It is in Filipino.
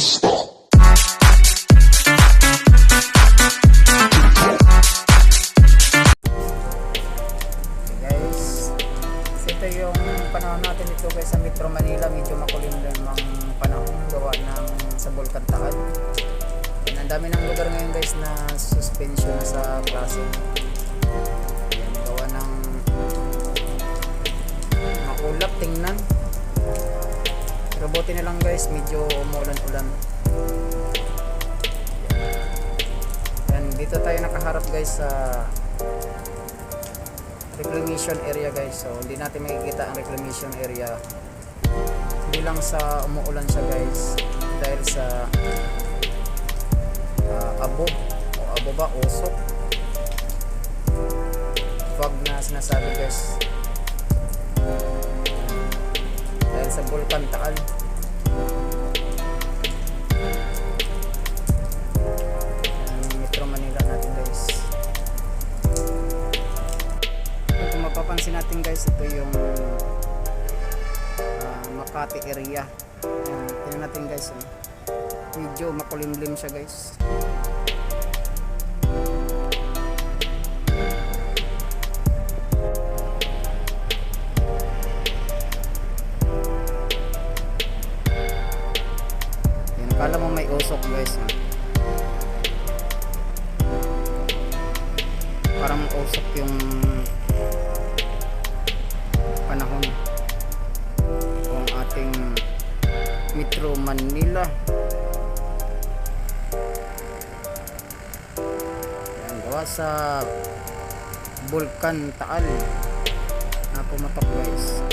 Okay guys, ito yung panahon natin dito guys sa Metro Manila. Medyo makulimlim ang panahon gawa ng sa Bulkan Taal. And ang dami ng lugar ngayon guys na suspension sa klase. Buti na lang guys, medyo umulan-ulan. Yan, dito tayo nakaharap guys sa reclamation area guys. So hindi natin makikita ang reclamation area. Hindi lang sa umuulan siya guys. Dahil sa ah, abo. O abo ba? Usok fog na sinasabi guys. Dahil sa Bulkan Taal guys ito yung ah, Makati area Ayan, tingnan natin guys oh. medyo makulimlim siya guys Yan, kala mo may usok guys oh. parang usok yung panahon ng ating Metro Manila. Yan gawa sa Bulkan Taal. Na pumatok guys